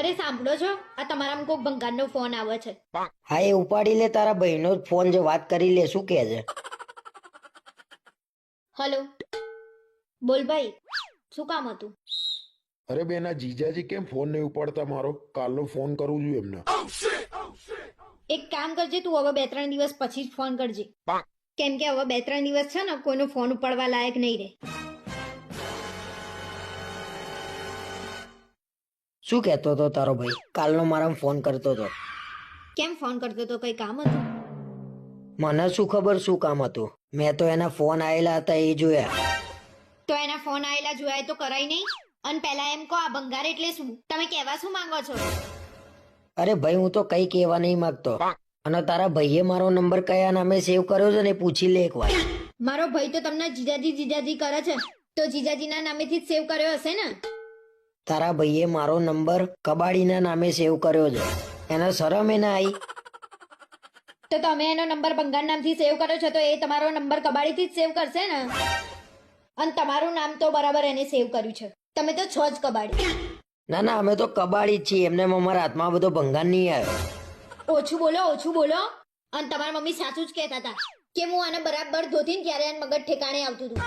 અરે સાંભળો છો? આ તમારામાં કોઈક ભંગારનો ફોન આવે છે. હા એ ઉપાડી લે તારા બહેનો જ ફોન જે વાત કરી લે શું કહે છે? હલો. બોલ ભાઈ શું કામ હતું? અરે બેના જીજાજી કેમ ફોન નહીં ઉપાડતા? મારો કાલનો ફોન કરું છું એમને. એક કામ કરજે તું હવે બે ત્રણ દિવસ પછી જ ફોન કરજે. કેમ કે હવે બે ત્રણ દિવસ છે ને કોઈનો ફોન ઉપાડવા લાયક નહીં રહે. શું કહેતો હતો તારો ભાઈ? કાલનો મારા ફોન કરતો હતો. કેમ ફોન કરતો હતો? કઈ કામ હતું? મને શું ખબર શું કામ હતું? મેં તો એના ફોન આયેલા હતા એ જોયા. તો એના ફોન આયેલા જોયા તો કરાય નહીં? અને પહેલા એમ કહો આ બંગાર એટલે શું? તમે કહેવા શું માંગો છો? અરે ભાઈ હું તો કઈ કહેવા નહીં માંગતો. અને તારા ભાઈએ મારો નંબર કયા નામે સેવ કર્યો છે ને પૂછી લે એકવાર. મારો ભાઈ તો તમને જીજાજી જીજાજી કરે છે. તો જીજાજીના નામેથી જ સેવ કર્યો હશે ને? તારા ભાઈએ મારો નંબર કબાડીના નામે સેવ કર્યો છે. એને શરમ એ ના આવી તો તમે એનો નંબર ભંગાર નામથી સેવ કર્યો છે તો એ તમારો નંબર કબાડીથી જ સેવ કરશે ને? અને તમારું નામ તો બરાબર એને સેવ કર્યું છે. તમે તો છો જ કબાડી. ના ના અમે તો કબાડી જ છીએ. એમને અમારા હાથમાં બધો ભંગાર નહીં આવ્યો. ઓછું બોલો ઓછું બોલો. અને તમારા મમ્મી સાચું જ કહેતા હતા કે હું આને બરાબર ધોતી ને ત્યારે એને મગજ ઠેકાણે આવતું હતું.